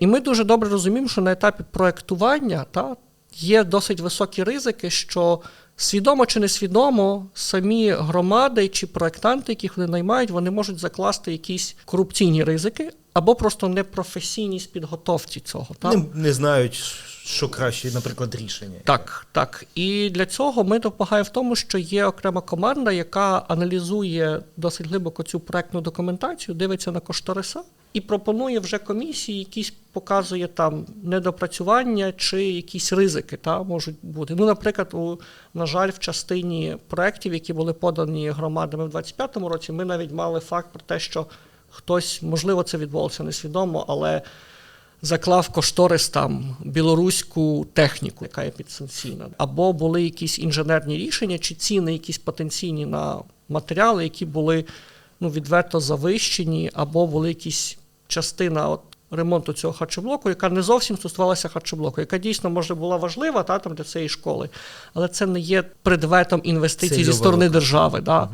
І ми дуже добре розуміємо, що на етапі проектування та, є досить високі ризики, що свідомо чи несвідомо самі громади чи проектанти, яких вони наймають, вони можуть закласти якісь корупційні ризики або просто непрофесійність підготовці цього. Та? Не, не знають, що краще, наприклад, рішення. Так, так. І для цього ми допомагаємо в тому, що є окрема команда, яка аналізує досить глибоко цю проектну документацію, дивиться на кошториса і пропонує вже комісії, якісь показує там недопрацювання чи якісь ризики та, можуть бути. Ну, наприклад, у, на жаль, в частині проєктів, які були подані громадами в 2025 році, ми навіть мали факт про те, що хтось, можливо, це відбулося несвідомо, але заклав кошторис там білоруську техніку, яка є підсанкційна, або були якісь інженерні рішення, чи ціни якісь потенційні на матеріали, які були ну, відверто завищені, або були якісь частина от, ремонту цього харчоблоку, яка не зовсім стосувалася харчоблоку, яка дійсно може була важлива та, там, для цієї школи, але це не є предметом інвестицій зі сторони держави. Да.